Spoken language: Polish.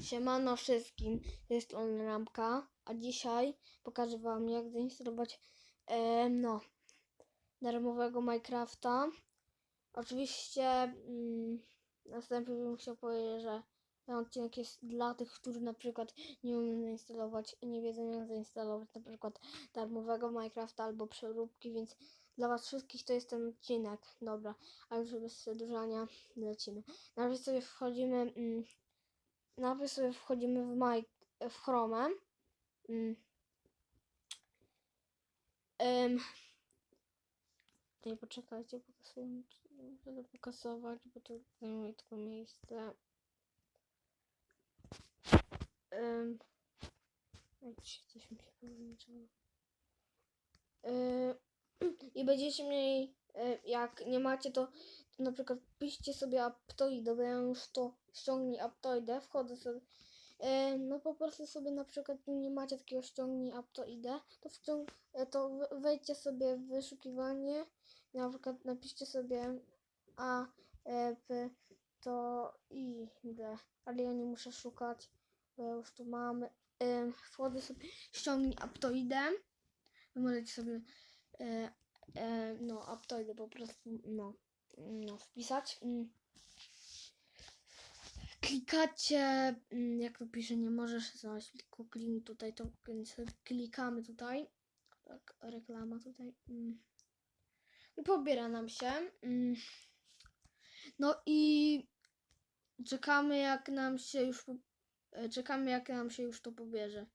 Siemano wszystkim, jest on Ramka, a dzisiaj pokażę wam jak zainstalować e, no, darmowego Minecrafta. Oczywiście mm, następnie bym chciał powiedzieć, że ten odcinek jest dla tych, którzy na przykład nie umieją zainstalować nie wiedzą jak zainstalować na przykład darmowego Minecrafta albo przeróbki, więc dla was wszystkich to jest ten odcinek. Dobra, a już bez przedłużania lecimy. Najpierw sobie wchodzimy mm, Najpierw sobie wchodzimy w, Maj- w Chrome. Mm. Em. Tutaj poczekajcie, pokazuję, będę pokasować, bo to zajmuje tylko miejsce. Um. Coś mi się połączyło. Em, I będziecie mieli, jak nie macie, to, to na przykład piszcie sobie Aptoidę, bo ja już to ściągnij Aptoidę, wchodzę sobie, e, no po prostu sobie na przykład nie macie takiego ściągnij Aptoidę, to, wciąg, e, to we- wejdźcie sobie w wyszukiwanie, na przykład napiszcie sobie A, E, P, to I, D, ale ja nie muszę szukać, bo już tu mam, e, wchodzę sobie, ściągnij Aptoidę, możecie sobie e, e, no, Aptoidę po prostu no, no, wpisać. Mm. Klikacie, mm, jak to pisze, nie możesz znaleźć, tylko kliknij tutaj, to więc klikamy tutaj. Tak, reklama tutaj. Mm. I pobiera nam się. No i czekamy jak nam się już e, czekamy jak nam się już to pobierze.